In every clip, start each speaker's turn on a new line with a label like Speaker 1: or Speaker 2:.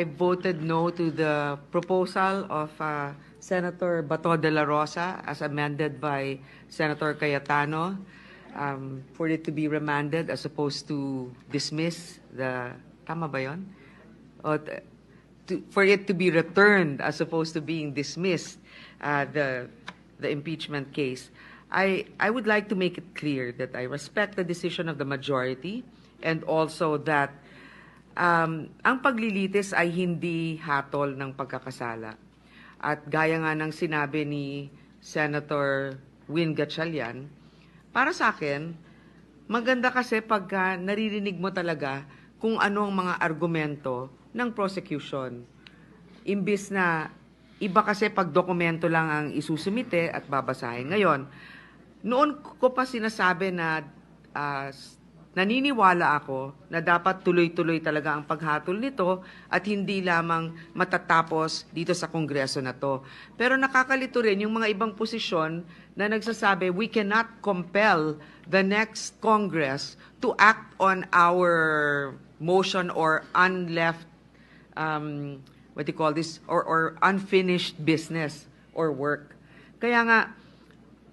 Speaker 1: I voted no to the proposal of uh, Senator Bato de la Rosa as amended by Senator Cayetano um, for it to be remanded as opposed to dismiss the tama ba yon? O, t- to, for it to be returned as opposed to being dismissed uh, the the impeachment case. I I would like to make it clear that I respect the decision of the majority and also that um, ang paglilitis ay hindi hatol ng pagkakasala. At gaya nga ng sinabi ni Senator Win Gatchalian, para sa akin, maganda kasi pagka naririnig mo talaga kung ano ang mga argumento ng prosecution. Imbis na iba kasi pag dokumento lang ang isusumite at babasahin. Ngayon, noon ko pa sinasabi na ah, naniniwala ako na dapat tuloy-tuloy talaga ang paghatol nito at hindi lamang matatapos dito sa kongreso na to. Pero nakakalito rin yung mga ibang posisyon na nagsasabi we cannot compel the next Congress to act on our motion or unleft um, what do you call this or, or unfinished business or work. Kaya nga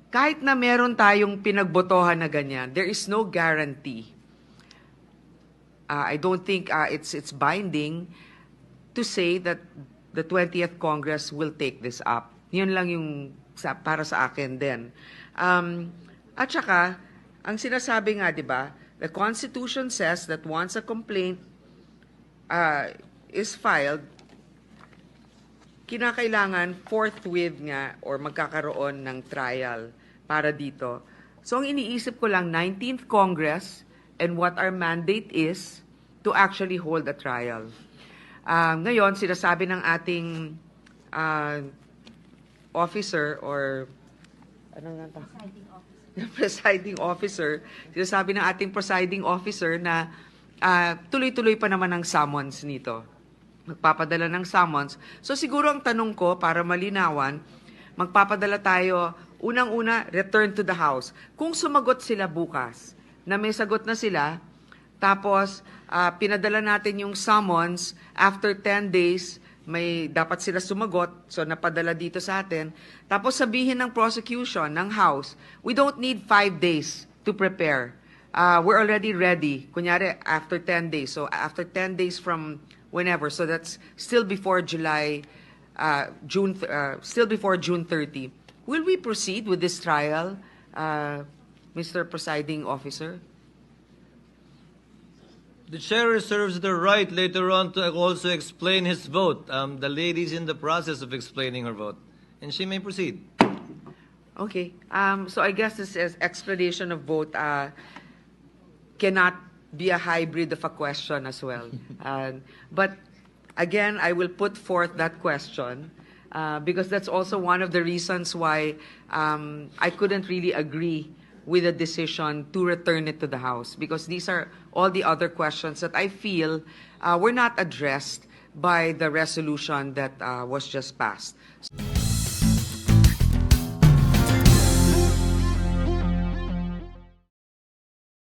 Speaker 1: kahit na meron tayong pinagbotohan na ganyan, there is no guarantee. Uh, I don't think uh, it's it's binding to say that the 20th Congress will take this up. Yun lang yung sa, para sa akin din. Um, at saka, ang sinasabi nga, di ba, the Constitution says that once a complaint uh, is filed, kinakailangan forthwith nga or magkakaroon ng trial para dito. So ang iniisip ko lang, 19th Congress and what our mandate is to actually hold a trial. Ah, ngayon, sinasabi ng ating ah, officer or ano nga ta? presiding officer, sinasabi ng ating presiding officer na ah, tuloy-tuloy pa naman ang summons nito magpapadala ng summons. So siguro ang tanong ko para malinawan, magpapadala tayo unang-una return to the house. Kung sumagot sila bukas, na may sagot na sila, tapos ah, pinadala natin yung summons after 10 days may dapat sila sumagot, so napadala dito sa atin. Tapos sabihin ng prosecution, ng House, we don't need five days to prepare. Uh, we're already ready. Kunyari, after 10 days. So after 10 days from whenever. So that's still before July, uh, June, uh, still before June 30. Will we proceed with this trial, uh, Mr. Presiding Officer?
Speaker 2: The chair reserves the right later on to also explain his vote. Um, the lady is in the process of explaining her vote, and she may proceed.
Speaker 1: Okay. Um, so I guess this is explanation of vote uh, cannot be a hybrid of a question as well. Um, but again, I will put forth that question uh, because that's also one of the reasons why um, I couldn't really agree with the decision to return it to the House because these are all the other questions that I feel uh, were not addressed by the resolution that uh, was just passed.